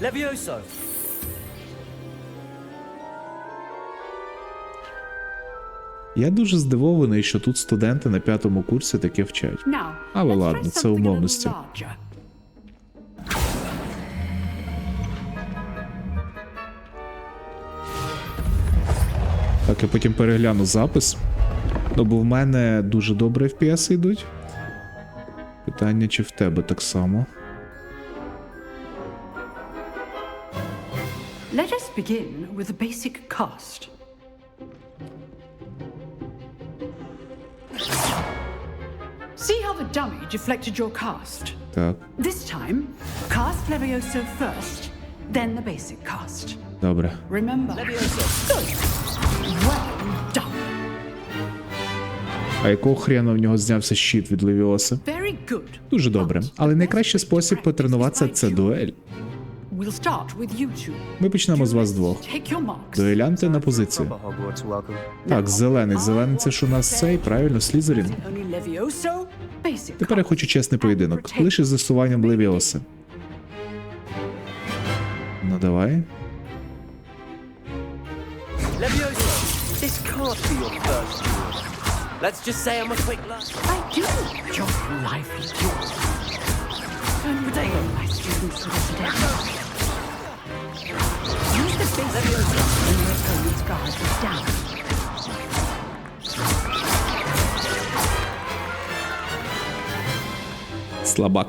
Levioso. Я дуже здивований, що тут студенти на п'ятому курсі таке вчать. Але ладно, це умовності. Так, я потім перегляну запис. Ну, бо в мене дуже добре FPS йдуть. Питання, чи в тебе так само. Let us begin with the basic cast. See how the dummy deflected your cast? Так, This time, cast Levioso first, then the basic cast. добре. Remember? Levioso. Good. Well done. А якого хрена в нього знявся щит від Левіоса? Very good. Дуже добре. Але найкращий спосіб потренуватися це дуель. Ми почнемо з вас двох. Your. Дуелянти на позицію. Так, зелений. Зелений це ж у нас цей, правильно, Слізерін. Тепер я хочу чесний поєдинок. Лише з застосуванням Левіоса. Ну давай. Your. Let's just say I'm a quick. I do enjoy lively duels. And take my students to the Слабак.